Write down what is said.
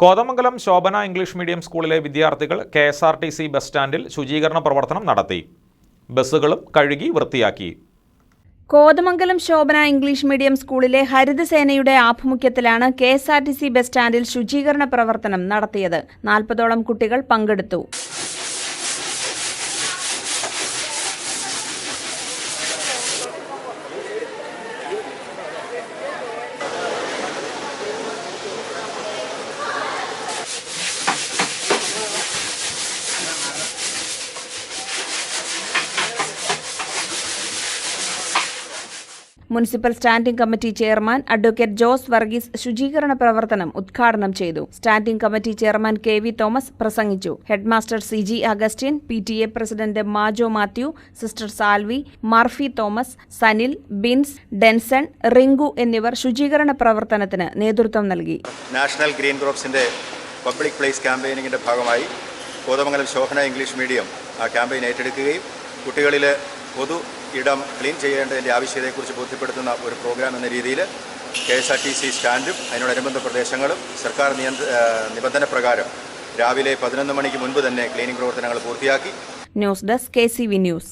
Kothamangalam Shobhana English medium സ്കൂളിലെ വിദ്യാർത്ഥികൾ K S R T C bus സ്റ്റാൻഡിൽ ശുചീകരണ പ്രവർത്തനം നടത്തി. ബസ്സുകളും കഴുകി വൃത്തിയാക്കി. കോതമംഗലം ശോഭന ഇംഗ്ലീഷ് മീഡിയം സ്കൂളിലെ ഹരിതസേനയുടെ ആഭിമുഖ്യത്തിലാണ് K S R T C bus സ്റ്റാൻഡിൽ ശുചീകരണ പ്രവർത്തനം നടത്തിയത്. നാൽപ്പതോളം കുട്ടികൾ പങ്കെടുത്തു. Municipal standing committee chairman advocate Jose Varghese ശുചീകരണ പ്രവർത്തനം ഉദ്ഘാടനം ചെയ്തു. Standing committee chairman K V Thomas പ്രസംഗിച്ചു. Headmaster C G Augustine P T A president Majo Mathew sister Salvi Murphy Thomas Sanil Bins Denson Rinku എന്നിവർ ശുചീകരണ പ്രവർത്തനത്തിന് നേതൃത്വം നൽകി. നാഷണൽ ഗ്രീൻ ക്രോപ്സിന്റെ പബ്ലിക് പ്ലേസ് ക്യാമ്പയിനിങ്ങിന്റെ ഭാഗമായി കോതമംഗലം ശോഭന ഇംഗ്ലീഷ് മീഡിയം ആ ക്യാമ്പയിൻ ഏറ്റെടുക്കുകയും കുട്ടികളിലെ പൊതു ഇടം ക്ലീൻ ചെയ്യേണ്ടതിന്റെ ആവശ്യകതയെക്കുറിച്ച് ബോധ്യപ്പെടുത്തുന്ന ഒരു പ്രോഗ്രാം എന്ന രീതിയിൽ K S R T C സ്റ്റാൻഡും അതിനോടനുബന്ധ പ്രദേശങ്ങളും സർക്കാർ നിയന്ത്ര നിബന്ധന പ്രകാരം രാവിലെ പതിനൊന്ന് മണിക്ക് മുൻപ് തന്നെ ക്ലീനിംഗ് പ്രവർത്തനങ്ങൾ പൂർത്തിയാക്കി. News desk K news.